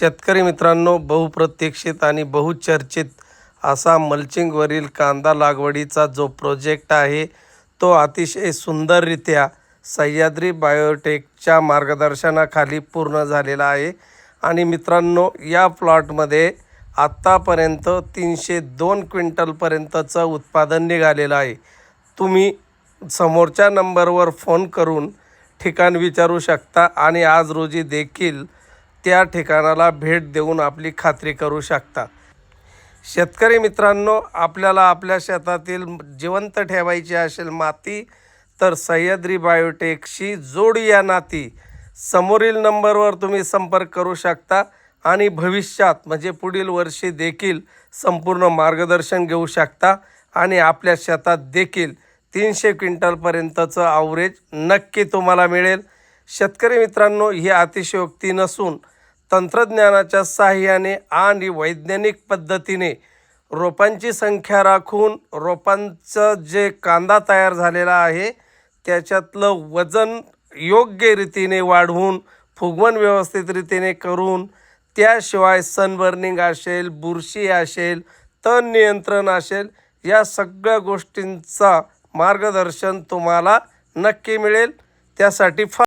शेतकरी मित्रांनो बहुप्रतीक्षित आणि बहुचर्चित असा मल्चिंगवरील कांदा लागवडीचा जो प्रोजेक्ट आहे तो अतिशय सुंदररित्या सह्याद्री बायोटेकच्या मार्गदर्शनाखाली पूर्ण झालेला आहे. आणि मित्रांनो या प्लॉटमध्ये आत्तापर्यंत तीनशे दोन क्विंटलपर्यंतचं उत्पादन निघालेलं आहे. तुम्ही समोरच्या नंबरवर फोन करून ठिकाण विचारू शकता आणि आज रोजी देखील त्या ठिकाणाला भेट देऊन आपली खात्री करू शकता शेतकरी मित्रांनो आपल्याला आपल्या शेतातील जिवंत ठेवायची असेल माती तर सह्याद्री बायोटेकशी जोड या नाती. समोरील नंबरवर तुम्ही संपर्क करू शकता आणि भविष्यात म्हणजे पुढील वर्षी देखील संपूर्ण मार्गदर्शन घेऊ शकता आणि आपल्या शेतात देखील तीनशे क्विंटलपर्यंतचं आवरेज नक्की तुम्हाला मिळेल. शेतकरी मित्रांनो ही अतिशयोक्ती नसून तंत्रज्ञानाच्या साहाय्याने आणि वैज्ञानिक पद्धतीने रोपांची संख्या राखून रोपांचं जे कांदा तयार झालेला आहे त्याच्यातलं वजन योग्य रीतीने वाढवून फुगवण व्यवस्थित रीतीने करून त्याशिवाय सनबर्निंग असेल बुरशी असेल तण नियंत्रण असेल या सगळ्या गोष्टींचा मार्गदर्शन तुम्हाला नक्की मिळेल. त्यासाठी फा